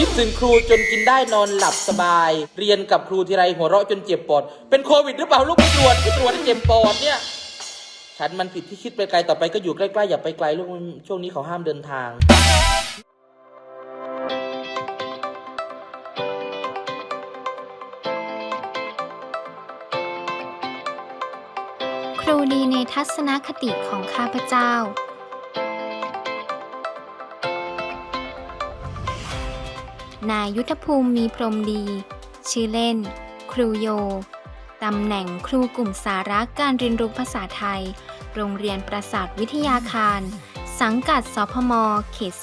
คิดถึงครูจนกินได้นอนหลับสบาย เรียนกับครูทีไรหัวเราะจนเจ็บปอด เป็นโควิดหรือเปล่าลูกไปตรวจไปตรวจเจ็บปอดเนี่ย ฉันมันผิดที่คิดไปไกลต่อไปก็อยู่ใกล้ๆอย่าไปไกลลูกช่วงนี้เขาห้ามเดินทางครูดีในทัศนคติของข้าพเจ้า นายยุทธภูมิมีพรมดี ชื่อเล่น ครูโย ตำแหน่งครูกลุ่มสาระการเรียนรู้ภาษาไทย โรงเรียนประสาทวิทยาคาร สังกัดสพม เขต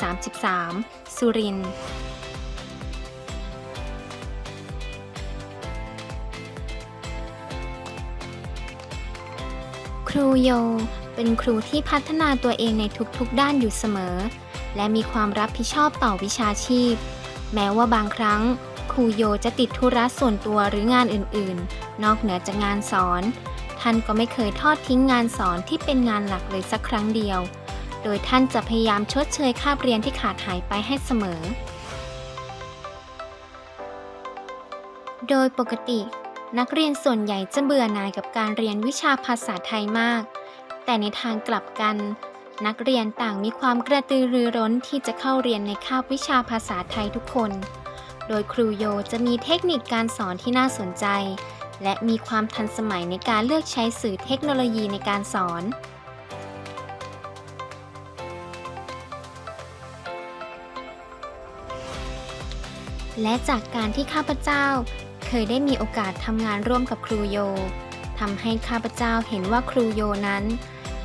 33 สุรินทร์ครูโยเป็นครูที่พัฒนาตัวเองในทุกๆด้านอยู่เสมอ และมีความรับผิดชอบต่อวิชาชีพ แม้ว่าบางครั้งครูโยจะติดธุระส่วนตัวหรืองานอื่นๆ นอกเหนือจากงานสอน ท่านก็ไม่เคยทอดทิ้งงานสอนที่เป็นงานหลักเลยสักครั้งเดียว โดยท่านจะพยายามชดเชยคาบเรียนที่ขาดหายไปให้เสมอ โดยปกติ นักเรียนส่วนใหญ่จะเบื่อหน่ายกับการเรียนวิชาภาษาไทยมาก แต่ในทางกลับกัน นักเรียนต่างมีความกระตือรือร้นที่จะเข้าเรียนในคาบวิชาภาษาไทยทุกคน โดยครูโยจะมีเทคนิคการสอนที่น่าสนใจ และมีความทันสมัยในการเลือกใช้สื่อเทคโนโลยีในการสอน และจากการที่ข้าพเจ้า เคยได้มีโอกาสทำงานร่วมกับครูโยทำให้ข้าพเจ้าเห็นว่าครูโยนั้น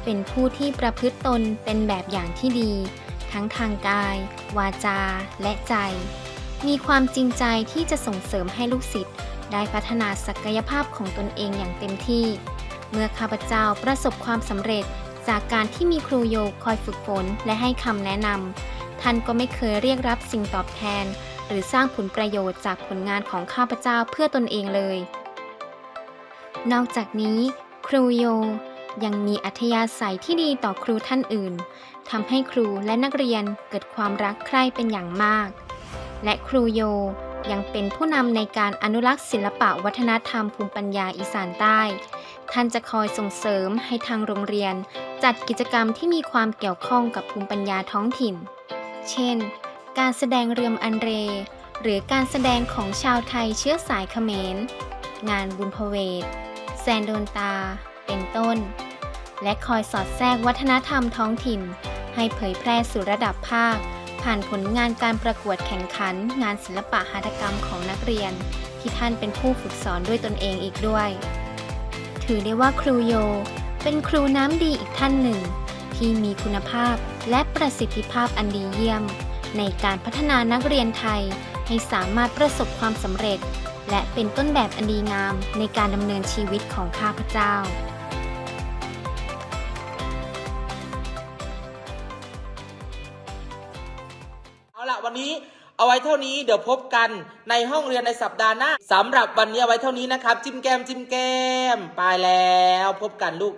เป็นผู้ที่ประพฤติตนเป็นแบบอย่างที่ดี ทั้งทางกาย วาจา และใจ มีความจริงใจที่จะส่งเสริมให้ลูกศิษย์ได้พัฒนาศักยภาพของตนเองอย่างเต็มที่ เมื่อข้าพเจ้าประสบความสำเร็จจากการที่มีครูโยคอยฝึกฝนและให้คำแนะนำท่านก็ไม่เคยเรียกรับสิ่งตอบแทน หรือสร้างผลประโยชน์จากผลงานของข้าพเจ้าเพื่อตนเองเลย นอกจากนี้ ครูโย ยังมีอัธยาศัยที่ดีต่อครูท่านอื่นทำให้ครูและนักเรียนเกิดความรักใคร่เป็นอย่างมาก และครูโยยังเป็นผู้นำในการอนุรักษ์ศิลปะวัฒนธรรมภูมิปัญญาอีสานใต้ ท่านจะคอยส่งเสริมให้ทางโรงเรียน จัดกิจกรรมที่มีความเกี่ยวข้องกับภูมิปัญญาท้องถิ่น เช่น การแสดงเรือมอันเร หรือการแสดงของชาวไทยเชื้อสายเขมร งานบุญพเวท แซนโดนตา เป็นต้น และคอยสอดแทรกวัฒนธรรมท้องถิ่น ให้เผยแพร่สู่ระดับภาค ผ่านผลงานการประกวดแข่งขัน งานศิลปะหัตถกรรมของนักเรียน ที่ท่านเป็นผู้ฝึกสอนด้วยตนเองอีกด้วย ถือได้ว่าครูโย เป็นครูน้ำดีอีกท่านหนึ่ง ที่มีคุณภาพและประสิทธิภาพอันดีเยี่ยม ในการพัฒนานักเรียนไทยให้สามารถประสบความสำเร็จ และเป็นต้นแบบอันดีงามในการดำเนินชีวิตของข้าพเจ้าเอา ละวันนี้เอาไว้เท่านี้เดี๋ยวพบกันในห้องเรียนในสัปดาห์หน้าสำหรับวันนี้เอาไว้เท่านี้นะครับ จิ้มแก้มจิ้มแก้มไปแล้ว พบกันลูก